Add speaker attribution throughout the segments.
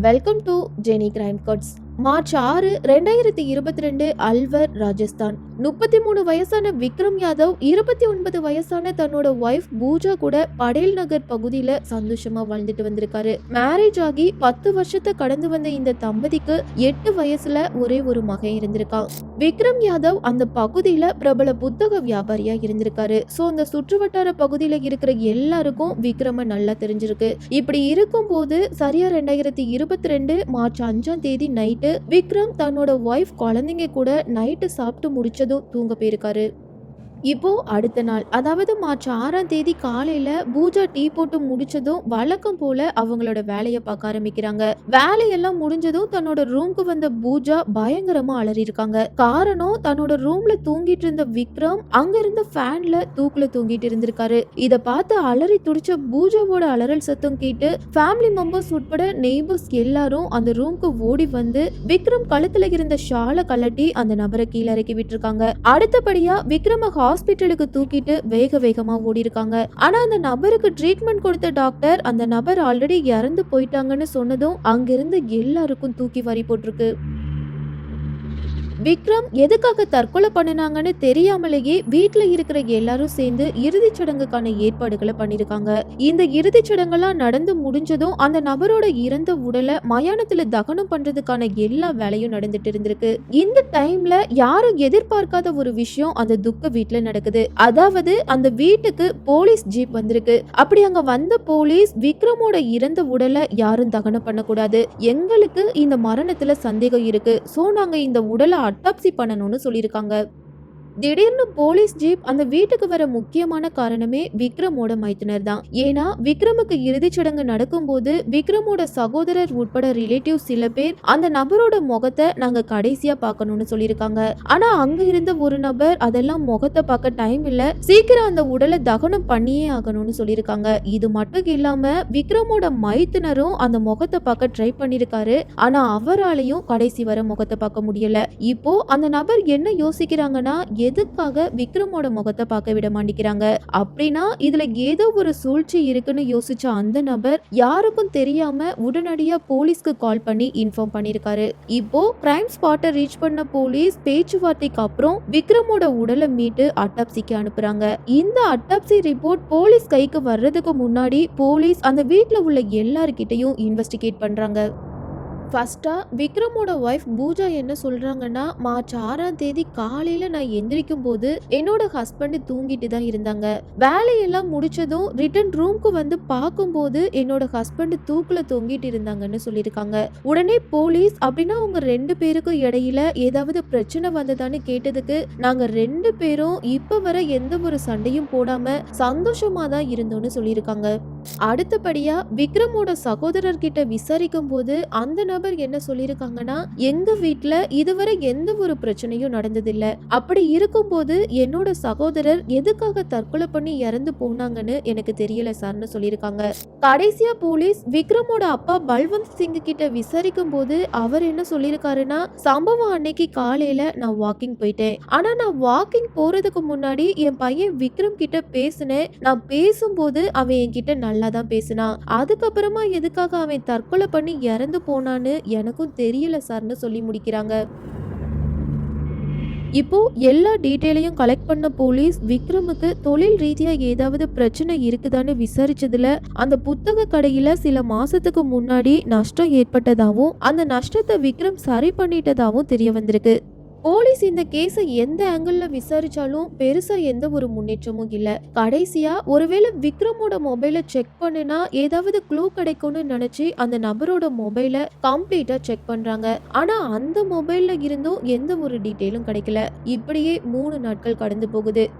Speaker 1: Welcome to Jeni crime cuts March ஆறு ரெண்டாயிரத்தி இருபத்தி ரெண்டு அல்வர் ராஜஸ்தான். முப்பத்தி மூணு வயசான விக்ரம் யாதவ் இருபத்தி ஒன்பது வயசான தன்னோட ஒய்ஃப் பூஜா கூட படேல் நகர் பகுதியில சந்தோஷமா வாழ்ந்துட்டு வந்திருக்காரு. மேரேஜ் ஆகி பத்து வருஷத்தை கடந்து வந்த இந்த தம்பதிக்கு எட்டு வயசுல ஒரே ஒரு மகன் இருந்திருக்கான். விக்ரம் யாதவ் அந்த பகுதியில பிரபல புத்தக வியாபாரியா இருந்திருக்காரு. ஸோ அந்த சுற்றுவட்டார பகுதியில இருக்கிற எல்லாருக்கும் விக்ரம நல்லா தெரிஞ்சிருக்கு. இப்படி இருக்கும் போது சரியா ரெண்டாயிரத்தி இருபத்தி ரெண்டு மார்ச் அஞ்சாம் தேதி நைட்டு விக்ரம் தன்னோட ஒய்ஃப் குழந்தைங்க கூட நைட்டு சாப்பிட்டு முடிச்சதும் தூங்க போயிருக்காரு. இப்போது அடுத்த நாள் அதாவது மார்ச் ஆறாம் தேதி காலையில் பூஜா டீ போட்டு முடிச்சதும் வழக்கம் போல் அவங்களோட வேலையை பார்க்க ஆரம்பிக்கிறாங்க. வேலையெல்லாம் முடிஞ்சதும் தன்னோட ரூம்க்கு வந்த பூஜா பயங்கரமாக அலறியிருக்காங்க. காரணம் தன்னோட ரூம்ல தூங்கிட்டு இருந்த விக்ரம் அங்க இருந்த ஃபேன்ல தூக்குல தூங்கிட்டு இருந்திருக்காரு. இதை பார்த்து அலறி துடிச்ச பூஜாவோட அலறல் சத்தம் கேட்டு ஃபேமிலி மெம்பர்ஸ் உட்பட நெய்பர்ஸ் எல்லாரும் அந்த ரூம்க்கு ஓடி வந்து விக்ரம் கழுத்துல இருந்த ஷாலை கலட்டி அந்த நபரை கீழே இறக்கி விட்டுருக்காங்க. அடுத்தபடியா விக்ரம ஹாஸ்பிட்டலுக்கு தூக்கிட்டு வேக வேகமா ஓடி இருக்காங்க ஆனா அந்த நபருக்கு ட்ரீட்மெண்ட் கொடுத்த டாக்டர் அந்த நபர் ஆல்ரெடி இறந்து போயிட்டாங்கன்னு சொன்னதும் அங்கிருந்து எல்லாருக்கும் தூக்கி வாரி போட்டிருக்கு. விக்ரம் எதுக்காக தற்கொலை பண்ணினாங்கன்னு தெரியாமலேயே வீட்டுல இருக்கிற எல்லாரும் சேர்ந்து இறுதிச் சடங்குக்கான ஏற்பாடுகளை பண்ணிருக்காங்க. இந்த இறுதிச் சடங்கெல்லாம் நடந்து முடிஞ்சதும் அந்த நபரோட இறந்த உடலை மயானத்துல தகனம் பண்றதுக்கான எல்லா வேலையும் நடந்துட்டு இருந்திருக்கு. இந்த டைம்ல யாரும் எதிர்பார்க்காத ஒரு விஷயம் அந்த துக்க வீட்டுல நடக்குது. அதாவது அந்த வீட்டுக்கு போலீஸ் ஜீப் வந்திருக்கு. அப்படி அங்க வந்த போலீஸ் விக்ரமோட இறந்த உடலை யாரும் தகனம் பண்ணக்கூடாது. எங்களுக்கு இந்த மரணத்துல சந்தேகம் இருக்கு. சோ நாங்க இந்த உடலை அட்டாப்சி பண்ணணும்னு சொல்லியிருக்காங்க. திடீர்னு போலீஸ் ஜீப் அந்த வீட்டுக்கு வர முக்கியமான காரணமே விக்ரமோட மைத்துனர் தான். ஏன்னா விக்ரமுக்கு இறுதிச் சடங்கு நடக்கும்போது விக்ரமோட சகோதரர் உட்பட ரிலேட்டிவ் சில பேர் அந்த நபரோட முகத்தை நாங்க கடைசியா பார்க்கணும்னு சொல்லியிருக்காங்க. ஆனா அங்க இருந்த ஒரு நபர் அதெல்லாம் முகத்தை பார்க்க டைம் இல்ல. சீக்கிரம் அந்த உடலை தகனம் பண்ணியே ஆகணும்னு சொல்லியிருக்காங்க. இது மட்டும் இல்லாம விக்ரமோட மைத்துனரும் அந்த முகத்தை பார்க்க ட்ரை பண்ணிருக்காரு ஆனா அவராலையும் கடைசி வர முகத்தை பார்க்க முடியல. இப்போ அந்த நபர் என்ன யோசிக்கிறாங்கன்னா எதுக்காக விக்ரமோட முகத்தை பார்க்க விட மாட்டேங்கிறாங்க? அப்படின்னா இதுல ஏதோ ஒரு சூழ்ச்சி இருக்குன்னு யோசிச்ச அந்த நபர் யாருக்கும் தெரியாம உடனடியா போலீஸ்க்கு கால் பண்ணி இன்ஃபார்ம் பண்ணிருக்காரு இப்போ கிரைம் ஸ்பாட்டை ரீச் பண்ண போலீஸ் பேச்சுவார்த்தைக்கு அப்புறம் விக்ரமோட உடலை மீட்டு அட்டாப்சிக்கு அனுப்புறாங்க. இந்த அட்டாப்சி ரிப்போர்ட் போலீஸ் கைக்கு வர்றதுக்கு முன்னாடி போலீஸ் அந்த வீட்டுல உள்ள எல்லார்கிட்டையும் இன்வெஸ்டிகேட் பண்றாங்க. ஃபஸ்ட்டாக விக்ரமோட ஒய்ஃப் பூஜா என்ன சொல்கிறாங்கன்னா மார்ச் ஆறாம் தேதி காலையில் நான் எந்திரிக்கும் போது என்னோட ஹஸ்பண்டு தூங்கிட்டு தான் இருந்தாங்க. வேலையெல்லாம் முடிச்சதும் ரிட்டர்ன் ரூம்க்கு வந்து பார்க்கும்போது என்னோட ஹஸ்பண்டு தூக்கில் தொங்கிட்டு இருந்தாங்கன்னு சொல்லியிருக்காங்க. உடனே போலீஸ் அப்படின்னா அவங்க ரெண்டு பேருக்கும் இடையில ஏதாவது பிரச்சனை வந்ததான்னு கேட்டதுக்கு நாங்கள் ரெண்டு பேரும் இப்போ வர எந்த ஒரு சண்டையும் போடாமல் சந்தோஷமாக தான் இருந்தோம்னு சொல்லியிருக்காங்க. அடுத்தபடியா விக்ரமோட சகோதரர்கிட்ட விசாரிக்கும் போது அந்த நபர் என்ன சொல்லியிருக்காங்கன்னா எங்க வீட்டுல இதுவரை எந்த ஒரு பிரச்சனையும் நடந்ததில்ல. அப்படி இருக்கும்போது என்னோட சகோதரர் எதுக்காக தற்கொலை பண்ணி இறந்து போனாங்கன்னு எனக்கு தெரியல சார்னு சொல்லியிருக்காங்க. கடைசியா போலீஸ் விக்ரமோட அப்பா பல்வந்த் சிங் கிட்ட விசாரிக்கும் போது அவர் என்ன சொல்லியிருக்காருன்னா சம்பவம் அன்னைக்கு காலையில நான் வாக்கிங் போயிட்டேன். ஆனா நான் வாக்கிங் போறதுக்கு முன்னாடி என் பையன் விக்ரம் கிட்ட பேசினேன். நான் பேசும்போது அவன் என்கிட்ட நல்லா தான் பேசினான் அதுக்கப்புறமா எதுக்காக அவன் தற்கொலை பண்ணி இறந்து போனான்னு எனக்கும் தெரியல சார்னு சொல்லி முடிக்கிறாங்க. இப்போ எல்லா டீட்டெயிலையும் கலெக்ட் பண்ண போலீஸ் விக்ரமுக்கு தொழில் ரீதியா ஏதாவது பிரச்சனை இருக்குதான்னு விசாரிச்சதுல அந்த புத்தக கடையில சில மாசத்துக்கு முன்னாடி நஷ்டம் ஏற்பட்டதாகவும் அந்த நஷ்டத்தை விக்ரம் சரி பண்ணிட்டதாகவும் தெரிய வந்திருக்கு. போலீஸ் இந்த கேஸை எந்த ஆங்கிள் விசாரிச்சாலும் பெருசா எந்த ஒரு முன்னேற்றமும் இல்ல. கடைசியா ஒருவேளை விக்ரமோட மொபைலை செக் பண்ணுனா ஏதாவது க்ளூ கிடைக்கும்னு நினைச்சு அந்த நபரோட மொபைலை கம்ப்ளீட்டா செக் பண்றாங்க. ஆனா அந்த மொபைல்ல இருந்தும் எந்த ஒரு டீட்டெயிலும் கிடைக்கல. இப்படியே மூணு நாட்கள் கடந்து போகுது.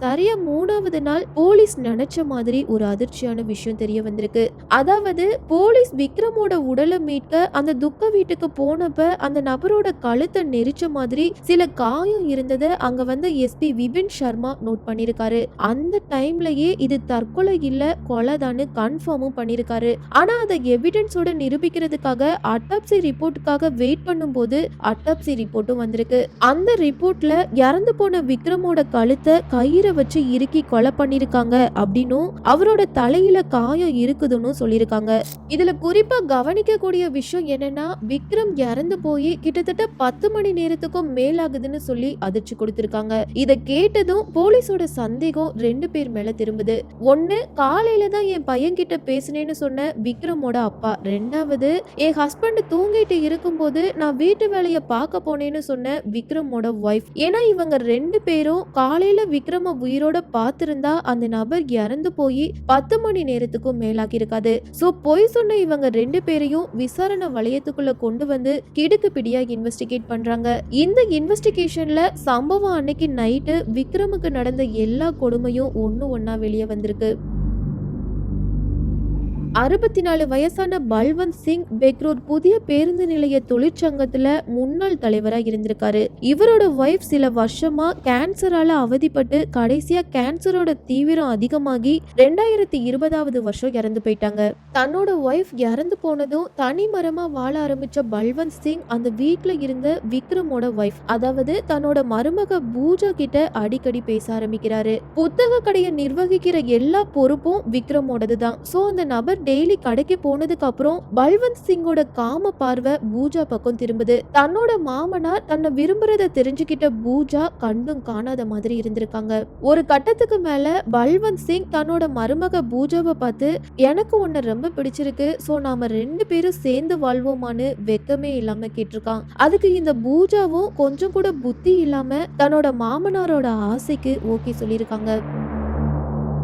Speaker 1: சரியா மூணாவது நாள் போலீஸ் நினைச்ச மாதிரி ஒரு அதிர்ச்சியான விஷயம் தெரிய வந்திருக்கு. அதாவது போலீஸ் விக்ரமோட உடலை மீட்க அந்த துக்க வீட்டுக்கு போனப்ப அந்த நபரோட கழுத்தை நெரிச்ச மாதிரி சில காயம் இருந்ததை அங்க வந்து எஸ்பி விபின் சர்மா நோட் பண்ணிருக்காரு. அந்த டைம்லயே இது தற்கொலை இல்ல கொலைதான்னு கன்ஃபார்மும் பண்ணிருக்காரு. ஆனா அதை எவிடன்ஸோட நிரூபிக்கிறதுக்காக அட்டாப்சி ரிப்போர்ட்டுக்காக வெயிட் பண்ணும்போது அட்டாப்சி ரிப்போர்ட்டும் வந்திருக்கு. அந்த ரிப்போர்ட்ல இறந்து போன விக்ரமோட கழுத்தை கயிறு கயிறை வச்சு இறுக்கி கொலை பண்ணிருக்காங்க அப்படின்னும் அவரோட தலையில காயம் இருக்குதுன்னு சொல்லியிருக்காங்க. இதுல குறிப்பா கவனிக்கக்கூடிய விஷயம் என்னன்னா விக்ரம் இறந்து போய் கிட்டத்தட்ட பத்து மணி நேரத்துக்கும் மேலாகுதுன்னு சொல்லி அதிர்ச்சி கொடுத்திருக்காங்க. இத கேட்டதும் போலீஸோட சந்தேகம் ரெண்டு பேர் மேல திரும்புது. ஒண்ணு காலையில தான் என் பையன் கிட்ட பேசினேன்னு சொன்ன விக்ரமோட அப்பா. ரெண்டாவது என் ஹஸ்பண்ட் தூங்கிட்டு இருக்கும்போது நான் வீட்டு வேலையை பார்க்க போனேன்னு சொன்ன விக்ரமோட ஒய்ஃப் ஏன்னா இவங்க ரெண்டு பேரும் காலையில விக்ரம உயிரோட பார்த்திருந்தா அந்த நபர் இறந்து போய் பத்து மணி நேரத்துக்கும் மேலாகி இருக்காது. சோ பொய் சொன்ன இவங்க ரெண்டு பேரையும் விசாரணை வளையத்துக்குள்ள கொண்டு வந்து கிடுக்கு பிடியா இன்வெஸ்டிகேட் பண்றாங்க. இந்த இன்வெஸ்டிகேஷன்ல சம்பவம் அன்னைக்கு நைட்டு விக்ரமுக்கு நடந்த எல்லா கொடுமையும் ஒன்னு ஒன்னா வெளியே வந்திருக்கு. அறுபத்தி நாலு வயசான பல்வந்த் சிங் பெக்ரூர் புதிய பேருந்து நிலைய தொழிற்சங்கத்துல முன்னாள் தலைவரா இருந்திருக்காரு. இவரோட ஒய்ஃப் சில வருஷமா கேன்சரால அவதிப்பட்டு கடைசியா கேன்சரோட தீவிரம் அதிகமாகி ரெண்டாயிரத்தி இருபதாவது வருஷம் இறந்து போயிட்டாங்க. தன்னோட ஒய்ஃப் இறந்து போனதும் தனி மரமா வாழ ஆரம்பிச்ச பல்வந்த் சிங் அந்த வீட்டுல இருந்த விக்ரமோட ஒய்ஃப் அதாவது தன்னோட மருமக பூஜா கிட்ட அடிக்கடி பேச ஆரம்பிக்கிறாரு. புத்தக கடையை நிர்வகிக்கிற எல்லா பொறுப்பும் விக்ரமோடது தான் சோ அந்த நபர் டெய்லி கடைக்கு போனதுக்கு அப்புறம் பல்வந்த் சிங்கோட காம பார்வை பூஜா பக்கம் திரும்புது. தன்னோட மாமனார் தன்னை விரும்புறத தெரிஞ்சுக்கிட்ட பூஜா கண்டும் காணாத மாதிரி இருந்திருக்காங்க. ஒரு கட்டத்துக்கு மேல பல்வந்த் சிங் தன்னோட மருமக பூஜாவை பார்த்து எனக்கு உன்னை ரொம்ப பிடிச்சிருக்கு. சோ நாம ரெண்டு பேரும் சேர்ந்து வாழ்வோமான்னு வெக்கமே இல்லாம கேட்டிருக்கான். அதுக்கு இந்த பூஜாவும் கொஞ்சம் கூட புத்தி இல்லாம தன்னோட மாமனாரோட ஆசைக்கு ஓகே சொல்லியிருக்காங்க.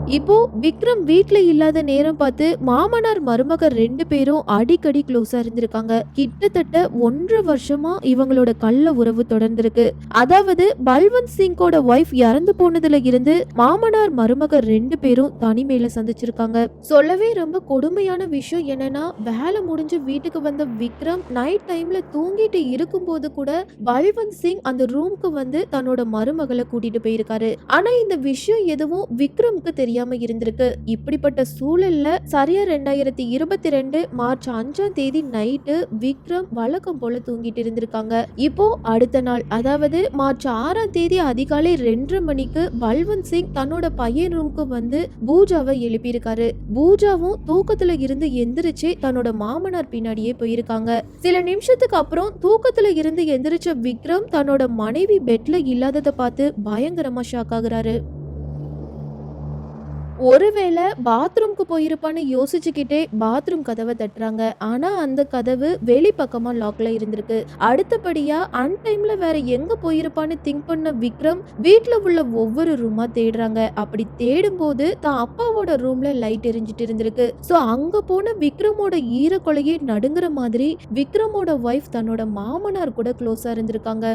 Speaker 1: இப்போ விக்ரம் வீட்ல இல்லாத நேரம் பார்த்து மாமனார் மருமகர் ரெண்டு பேரும் அடிக்கடி க்ளோஸா இருந்திருக்காங்க. கிட்டத்தட்ட ஒன்றரை வருஷமா இவங்களோட கள்ள உறவு தொடர்ந்திருக்கு. அதாவது பல்வந்த் சிங்கோட ஒய்ஃப் இறந்து போனதுல இருந்து மாமனார் மருமகர் ரெண்டு பேரும் தனிமையில சந்திச்சிருக்காங்க. சொல்லவே ரொம்ப கொடுமையான விஷயம் என்னன்னா வேலை முடிஞ்சு வீட்டுக்கு வந்த விக்ரம் நைட் டைம்ல தூங்கிட்டு இருக்கும்போது கூட பல்வந்த் சிங் அந்த ரூம்க்கு வந்து தன்னோட மருமகளை கூட்டிட்டு போயிருக்காரு. ஆனா இந்த விஷயம் எதுவும் விக்ரம்க்கு தெரியாம இருந்திருக்கு. இப்படிப்பட்ட சூழல்ல சரியா ரெண்டாயிரத்தி இருபத்தி ரெண்டு மார்ச் அஞ்சாம் தேதி நைட்டு விக்ரம் வழக்கம் போல தூங்கிட்டு இருந்திருக்காங்க. இப்போ அடுத்த நாள் அதாவது மார்ச் ஆறாம் தேதி அதிகாலை ரெண்டரை மணிக்கு பல்வந்த் சிங் தன்னோட பையன் ரூமுக்கு வந்து பூஜாவை எழுப்பியிருக்காரு. பூஜாவும் தூக்கத்துல இருந்து எந்திரிச்சு தன்னோட மாமனார் பின்னாடியே போயிருக்காங்க. சில நிமிஷத்துக்கு அப்புறம் தூக்கத்துல இருந்து எந்திரிச்ச விக்ரம் தன்னோட மனைவி பெட்ல இல்லாததை பார்த்து பயங்கரமா ஷாக் ஆகுறாரு. ஒருவேளை பாத்ரூம்க்கு போயிருப்பான்னு யோசிச்சுக்கிட்டே பாத்ரூம் கதவை தட்டுறாங்க. ஆனா அந்த கதவு வெளிப்பக்கமாக லாக்ல இருந்திருக்கு. அடுத்தபடியா அன்டைம்ல வேற எங்க போயிருப்பான்னு திங்க் பண்ண விக்ரம் வீட்ல உள்ள ஒவ்வொரு ரூமா தேடுறாங்க. அப்படி தேடும் போது தான் அப்பாவோட ரூம்ல லைட் எரிஞ்சிட்டு இருந்திருக்கு. சோ அங்க போன விக்ரமோட ஈரக்கொலையே நடுங்குற மாதிரி விக்ரமோட ஒய்ஃப் தன்னோட மாமனார் கூட க்ளோஸா இருந்திருக்காங்க.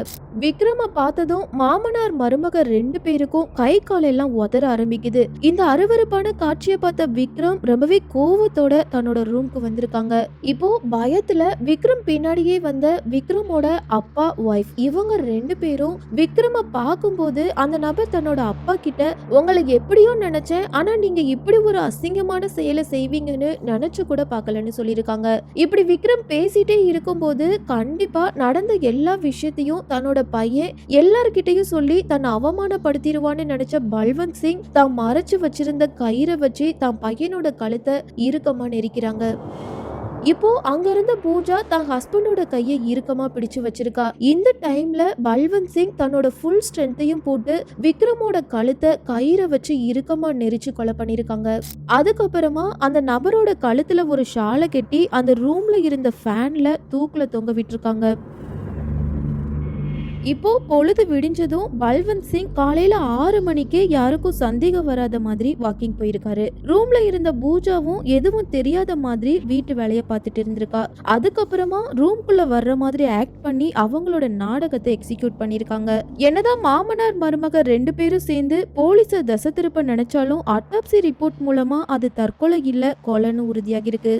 Speaker 1: விக்ரம பார்த்ததும் மாமனார் மருமக ரெண்டு பேருக்கும் கை கால் எல்லாம் உதற ஆரம்பிக்குது. இந்த அருவருப்பான காட்சியை பார்த்த விக்ரம் ரொம்பவே கோவத்தோட தன்னோட ரூம்க்கு வந்திருக்காங்க. இப்போ பயத்துல விக்ரம் பின்னாடியே வந்த விக்ரமோட அப்பா ஒய்ஃப் இவங்க ரெண்டு பேரும் விக்ரம பார்க்கும்போது அந்த நபர் தன்னோட அப்பா கிட்ட உங்களை எப்படியோ நினைச்சேன் ஆனா நீங்க இப்படி ஒரு அசிங்கமான செயலை செய்வீங்கன்னு நினைச்சு கூட பார்க்கலன்னு சொல்லியிருக்காங்க. இப்படி விக்ரம் பேசிட்டே இருக்கும்போது கண்டிப்பா நடந்த எல்லா விஷயத்தையும் தன்னோட பையன் எல்லார்கிட்டையும் சொல்லி தன்னை அவமானப்படுத்திடுவான்னு நினைச்ச பல்வந்த் சிங் தான் மறைச்சு வச்சிருந்த கயிறை வச்சு தான் பையனோட கழுத்தை இறுக்கமா நெரிக்கிறாங்க. இப்போ அங்க இருந்த பூஜா தன் ஹஸ்பண்டோட கையை இறுக்கமா பிடிச்சு வச்சிருக்கா. இந்த டைம்ல பல்வந்த் சிங் தன்னோட ஃபுல் ஸ்ட்ரென்த்தையும் போட்டு விக்ரமோட கழுத்தை கயிறை வச்சு இறுக்கமா நெரிச்சு கொலை பண்ணிருக்காங்க. அதுக்கப்புறமா அந்த நபரோட கழுத்துல ஒரு ஷாலை கட்டி அந்த ரூம்ல இருந்த ஃபேன்ல தூக்குல தொங்க விட்டுருக்காங்க. இப்போ பொழுது விடிஞ்சதும் பல்வந்த் சிங் காலையில ஆறு மணிக்கே யாருக்கும் சந்தேகம் வராத மாதிரி வாக்கிங் போயிருக்காரு. ரூம்ல இருந்த பூஜாவும் எதுவும் தெரியாத மாதிரி வீட்டு வேலைய பார்த்துட்டு இருந்திருக்கா. அதுக்கப்புறமா ரூம்குள்ள வர்ற மாதிரி ஆக்ட் பண்ணி அவங்களோட நாடகத்தை எக்ஸிக்யூட் பண்ணிருக்காங்க என்னதான் மாமனார் மருமக ரெண்டு பேரும் சேர்ந்து போலீஸ தசை திருப்ப நினைச்சாலும் அட்டாப்சி ரிப்போர்ட் மூலமா அது தற்கொலை இல்ல கொலைன்னு உறுதியாகிருக்கு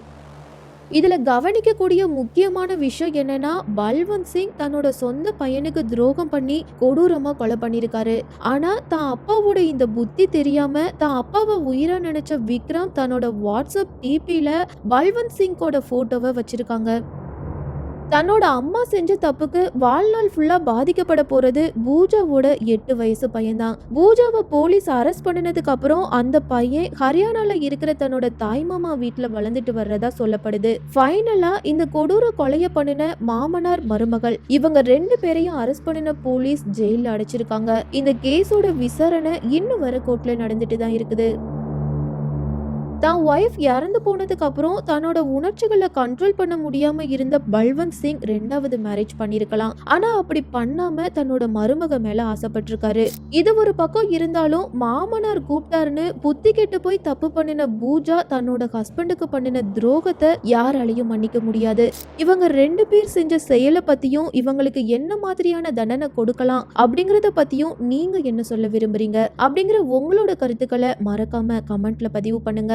Speaker 1: இதில் கவனிக்கக்கூடிய முக்கியமான விஷயம் என்னன்னா பல்வந்த் சிங் தன்னோட சொந்த பையனுக்கு துரோகம் பண்ணி கொடூரமாக கொலை பண்ணியிருக்காரு ஆனா தான் அப்பாவோட இந்த புத்தி தெரியாம தான் அப்பாவை உயிரா நினைச்ச விக்ரம் தன்னோட வாட்ஸ்அப் டிபியில் பல்வந்த் சிங்கோட போட்டோவை வச்சிருக்காங்க. தன்னோட அம்மா செஞ்ச தப்புக்கு வாழ்நாள் ஃபுல்லா பாதிக்கப்பட போறது பூஜாவோட எட்டு வயசு பையன்தான். பூஜாவை போலீஸ் அரெஸ்ட் பண்ணினதுக்கு அப்புறம் அந்த பையன் ஹரியானால இருக்கிற தன்னோட தாய்மாமா வீட்டுல வளர்ந்துட்டு வர்றதா சொல்லப்படுது. ஃபைனலா இந்த கொடூர கொலைய பண்ணின மாமனார் மருமகள் இவங்க ரெண்டு பேரையும் அரெஸ்ட் பண்ணின போலீஸ் ஜெயில அடைச்சிருக்காங்க. இந்த கேஸோட விசாரணை இன்னும் வர கோர்ட்ல நடந்துட்டு தான் இருக்குது. தான் ஒய்ஃப் இறந்து போனதுக்கு அப்புறம் தன்னோட உணர்ச்சிகளை கண்ட்ரோல் பண்ண முடியாம இருந்த பல்வந்த் சிங் ரெண்டாவது மேரேஜ் பண்ணிருக்கலாம். ஆனா அப்படி பண்ணாம தன்னோட மருமக மேல ஆசைப்பட்டிருக்காரு. இது ஒரு பக்கம் இருந்தாலும் மாமனார் கூப்பிட்டாருன்னு புத்தி கெட்டு போய் தப்பு பண்ணின பூஜா தன்னோட ஹஸ்பண்டுக்கு பண்ணின துரோகத்தை யாராலையும் மன்னிக்க முடியாது. இவங்க ரெண்டு பேர் செஞ்ச செயலை பத்தியும் இவங்களுக்கு என்ன மாதிரியான தண்டனை கொடுக்கலாம் அப்படிங்கறத பத்தியும் நீங்க என்ன சொல்ல விரும்புறீங்க? அப்படிங்கிற உங்களோட கருத்துக்களை மறக்காம கமெண்ட்ல பதிவு பண்ணுங்க.